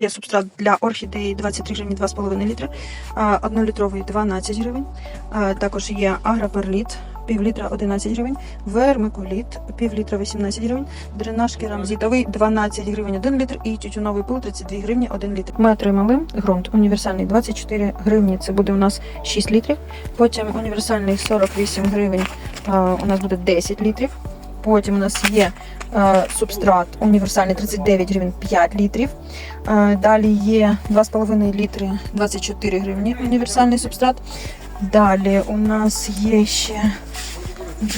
Є субстрат для орхідеї 23 гривні 2,5 літра, 1-літровий 12 гривень. Також є агроперліт, пів літра 11 гривень, вермикуліт, пів літра 18 гривень, дренаж керамзитовий 12 гривень 1 літр і тютюновий пил 32 гривні 1 літр. Ми отримали ґрунт універсальний 24 гривні, це буде у нас 6 літрів. Потім універсальний 48 гривень, у нас буде 10 літрів. Потім у нас є е, субстрат універсальний 39 гривень 5 літрів. Е, Далі є 2,5 літри 24 гривні універсальний субстрат. Далі у нас є ще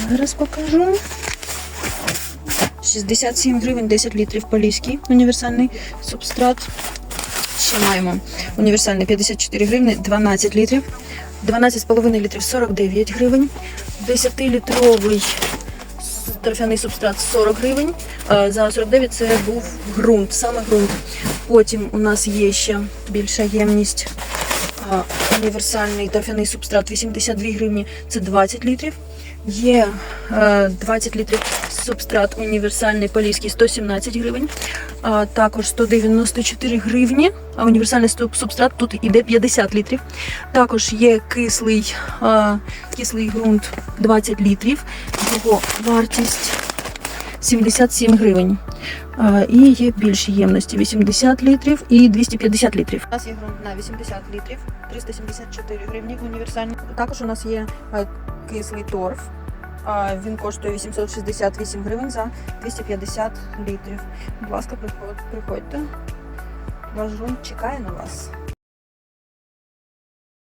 зараз покажу. 67 гривень 10 літрів поліський універсальний субстрат. Ще маємо універсальний 54 гривні 12 літрів. 12,5 літрів 49 гривень. 10-літровий торфяний субстрат 40 гривень. Е, За 49 це був ґрунт, саме ґрунт. Потім у нас є ще більша ємність. е, Універсальний торфяний субстрат 82 гривні, це 20 літрів. Є е, 20 літрів субстрат універсальний поліський 117 гривень. А також 194 гривні. А універсальний субстрат тут іде 50 літрів. Також є кислий, кислий ґрунт 20 літрів. Його вартість 77 гривень. І є більші ємності 80 літрів і 250 літрів. У нас є ґрунт на 80 літрів, 374 гривні універсальний. Також у нас є кислий торф. Він коштує 868 гривень за 250 літрів. Будь ласка, приходьте. Ваш ґрунт чекає на вас.